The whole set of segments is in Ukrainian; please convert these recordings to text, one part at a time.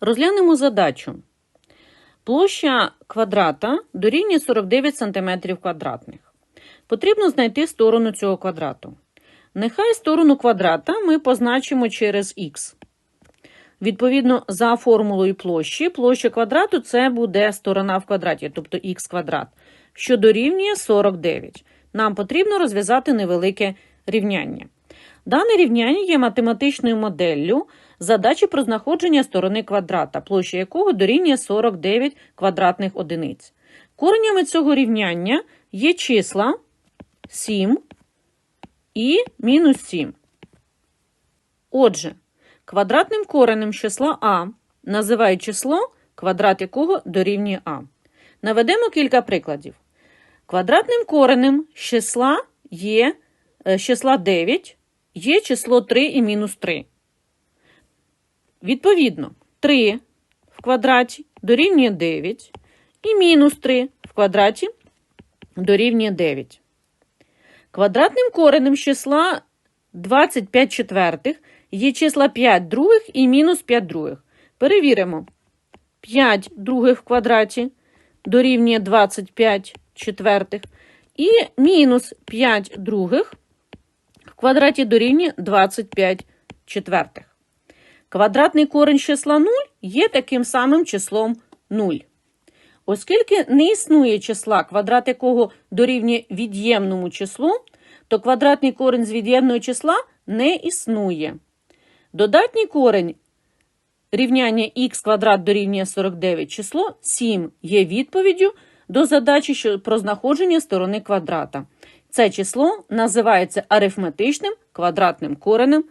Розглянемо задачу. Площа квадрата дорівнює 49 см квадратних. Потрібно знайти сторону цього квадрату. Нехай сторону квадрата ми позначимо через х. Відповідно, за формулою площі, площа квадрату це буде сторона в квадраті, тобто х квадрат, що дорівнює 49. Нам потрібно розв'язати невелике рівняння. Дане рівняння є математичною моделлю задачі про знаходження сторони квадрата, площа якого дорівнює 49 квадратних одиниць. Коренями цього рівняння є числа 7 і мінус 7. Отже, квадратним коренем числа а називають число, квадрат якого дорівнює а. Наведемо кілька прикладів. Квадратним коренем числа є е, числа 9 є число 3 і мінус 3. Відповідно, 3 в квадраті дорівнює 9 і мінус 3 в квадраті дорівнює 9. Квадратним коренем з числа 25 четвертих є числа 5 других і мінус 5 других. Перевіримо. 5 других в квадраті дорівнює 25 четвертих і мінус 5 других в квадраті дорівнює 25 четвертих. Квадратний корень числа 0 є таким самим числом 0. Оскільки не існує числа, квадрат якого дорівнює від'ємному числу, то квадратний корень з від'ємного числа не існує. Додатній корень рівняння х квадрат дорівнює 49 число 7 є відповіддю до задачі про знаходження сторони квадрата. Це число називається арифметичним квадратним коренем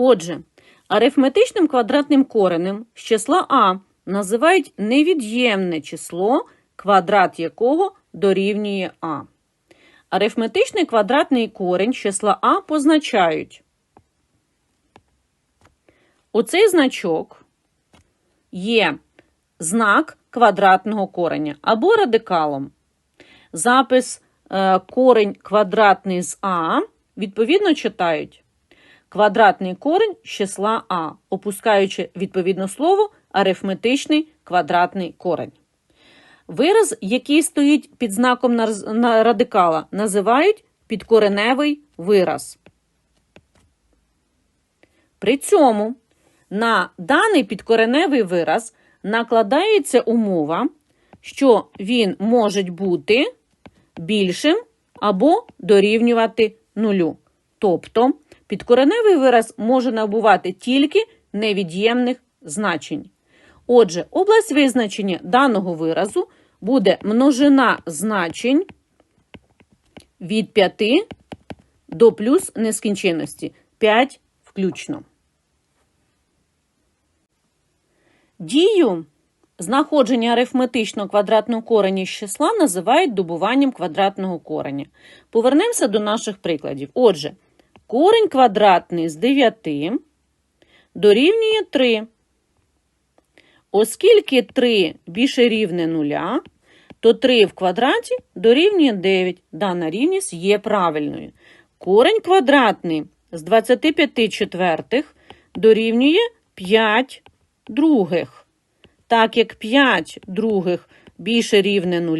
Отже, арифметичним квадратним коренем з числа а називають невід'ємне число, квадрат якого дорівнює а. Арифметичний квадратний корень з числа а позначають. Оцей значок є знак квадратного кореня або радикалом. Запис е, корень квадратний з а відповідно читають квадратний корень з числа А, опускаючи відповідно слово арифметичний квадратний корень. Вираз, який стоїть під знаком на радикала, називають підкореневий вираз. При цьому на даний підкореневий вираз накладається умова, що він може бути більшим або дорівнювати нулю. Тобто підкореневий вираз може набувати тільки невід'ємних значень. Отже, область визначення даного виразу буде множина значень від 5 до плюс нескінченності 5 включно. Дію знаходження арифметичного квадратного кореня з числа називають добуванням квадратного кореня. Повернемося до наших прикладів. Отже, корень квадратний з 9 дорівнює 3. Оскільки 3 більше рівне 0, то 3 в квадраті дорівнює 9. Дана рівність є правильною. Корень квадратний з 25 четвертих дорівнює 5 других. Так як 5 других більше рівне 0,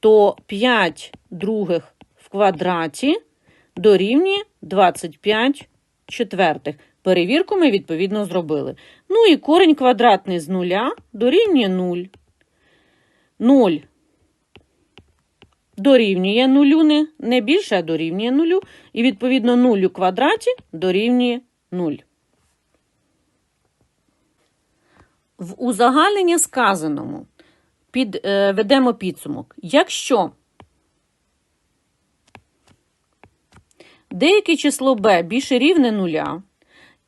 то 5 других в квадраті дорівнює 25 четвертих. Перевірку ми відповідно зробили. Ну і корінь квадратний з нуля дорівнює 0. 0 дорівнює нулю, не, не більше, а дорівнює нулю. І відповідно 0 у квадраті дорівнює 0. В узагальненні сказаному під, е, підсумок. Якщо деяке число b більше рівне нуля,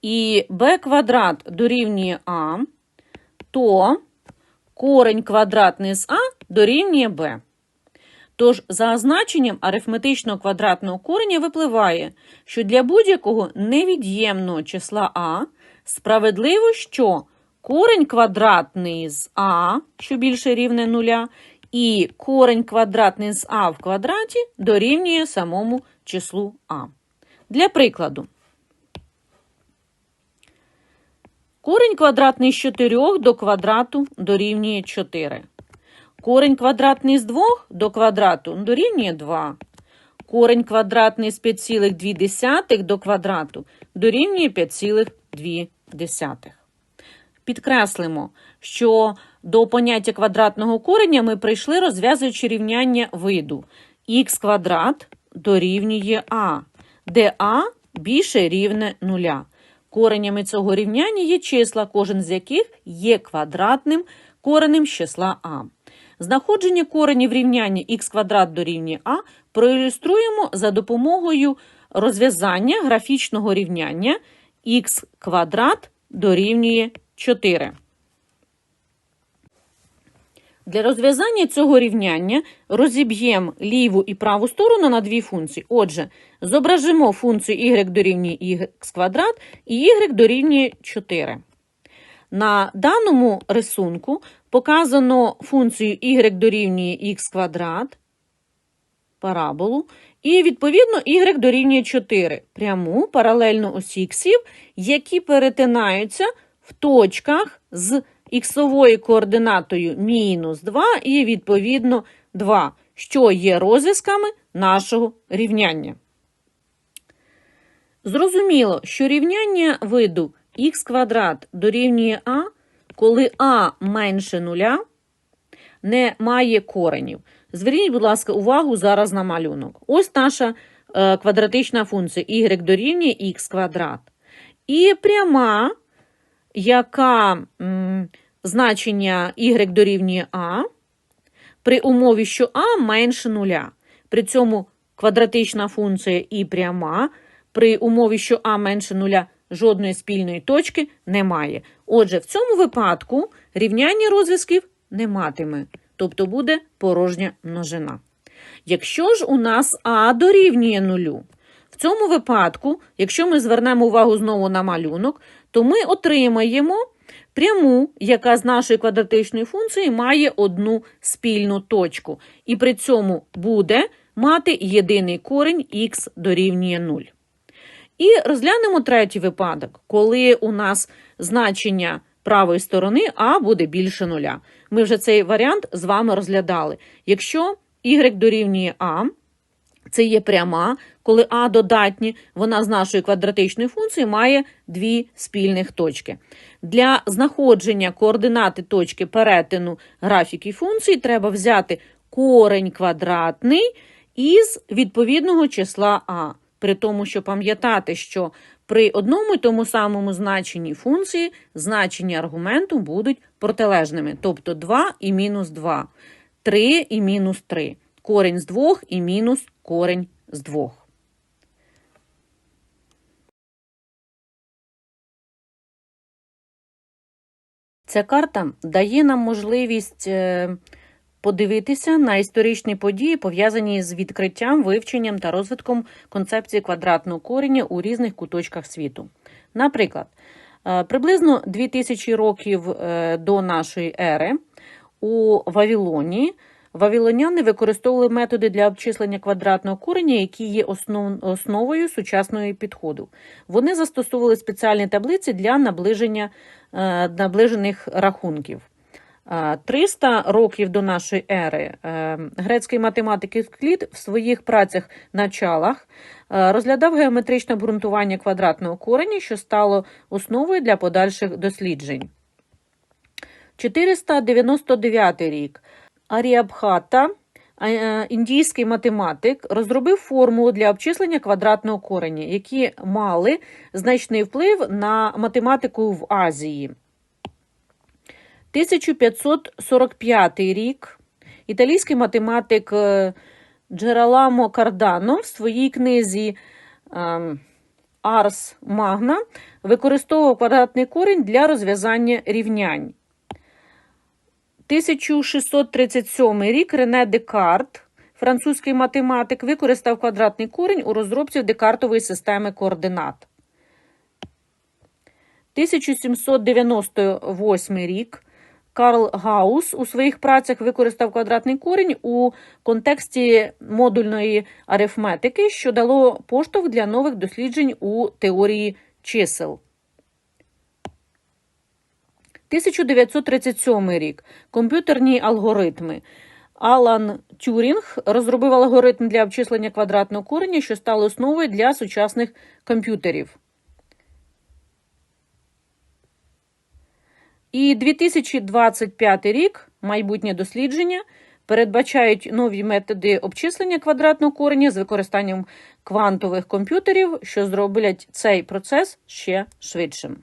і b квадрат дорівнює а, то корень квадратний з а дорівнює b. Тож, за означенням арифметичного квадратного кореня випливає, що для будь-якого невід'ємного числа а справедливо, що корень квадратний з а, що більше рівне нуля, і корень квадратний з а в квадраті дорівнює самому числу а. Для прикладу. Корінь квадратний з 4 до квадрату дорівнює 4. Корінь квадратний з 2 до квадрату дорівнює 2. Корень квадратний з 5,2 до квадрату дорівнює 5,2. Підкреслимо, що до поняття квадратного кореня ми прийшли, розв'язуючи рівняння виду х квадрат дорівнює а, де а більше рівне нуля. Коренями цього рівняння є числа, кожен з яких є квадратним коренем з числа а. Знаходження коренів рівняння х квадрат дорівнює а проілюструємо за допомогою розв'язання графічного рівняння х квадрат дорівнює 4. Для розв'язання цього рівняння розіб'ємо ліву і праву сторону на дві функції. Отже, зображимо функцію y дорівнює х квадрат і y дорівнює 4. На даному рисунку показано функцію y дорівнює х квадрат, параболу, і, відповідно, y дорівнює 4, пряму паралельно осі іксів, які перетинаються в точках з іксовою координатою мінус 2 і, відповідно, 2, що є розв'язками нашого рівняння. Зрозуміло, що рівняння виду х квадрат дорівнює а, коли а менше нуля, не має коренів. Зверніть, будь ласка, увагу зараз на малюнок. Ось наша е, квадратична функція y дорівнює х квадрат. І пряма, яка м, значення y дорівнює а, при умові, що а менше нуля. При цьому квадратична функція і пряма, при умові, що а менше нуля, жодної спільної точки немає. Отже, в цьому випадку рівняння розв'язків не матиме, тобто буде порожня множина. Якщо ж у нас а дорівнює нулю, цьому випадку, якщо ми звернемо увагу знову на малюнок, то ми отримаємо пряму, яка з нашої квадратичної функції має одну спільну точку. І при цьому буде мати єдиний корінь х дорівнює 0. І розглянемо третій випадок, коли у нас значення правої сторони а буде більше нуля. Ми вже цей варіант з вами розглядали. Якщо y дорівнює а, це є пряма, коли а додатні, вона з нашої квадратичної функції має дві спільних точки. Для знаходження координати точки перетину графіки функції треба взяти корень квадратний із відповідного числа а. При тому, що пам'ятати, що при одному і тому самому значенні функції значення аргументу будуть протилежними, тобто 2 і мінус 2, 3 і мінус 3, корень з 2 і мінус корень з 2. Ця карта дає нам можливість е, подивитися на історичні події, пов'язані з відкриттям, вивченням та розвитком концепції квадратного коріння у різних куточках світу. Наприклад, е, приблизно 2000 років е, до нашої ери у Вавилоні вавилоняни використовували методи для обчислення квадратного кореня, які є основ, основою сучасного підходу. Вони застосовували спеціальні таблиці для наближення е, наближених рахунків. 300 років до нашої ери е, грецький математик Евклід в своїх працях началах е, розглядав геометричне обґрунтування квадратного кореня, що стало основою для подальших досліджень. 499 рік Аріабхата, е, індійський математик, розробив формулу для обчислення квадратного кореня, які мали значний вплив на математику в Азії. 1545 рік італійський математик е, Джераламо Кардано в своїй книзі Арс Магна використовував квадратний корінь для розв'язання рівнянь. 1637 рік Рене Декарт, французький математик, використав квадратний корінь у розробці декартової системи координат. 1798 рік Карл Гаус у своїх працях використав квадратний корінь у контексті модульної арифметики, що дало поштовх для нових досліджень у теорії чисел. 1937 рік. Комп'ютерні алгоритми. Алан Тюрінг розробив алгоритм для обчислення квадратного корення, що стало основою для сучасних комп'ютерів. І 2025 рік майбутнє дослідження передбачають нові методи обчислення квадратного кореня з використанням квантових комп'ютерів, що зроблять цей процес ще швидшим.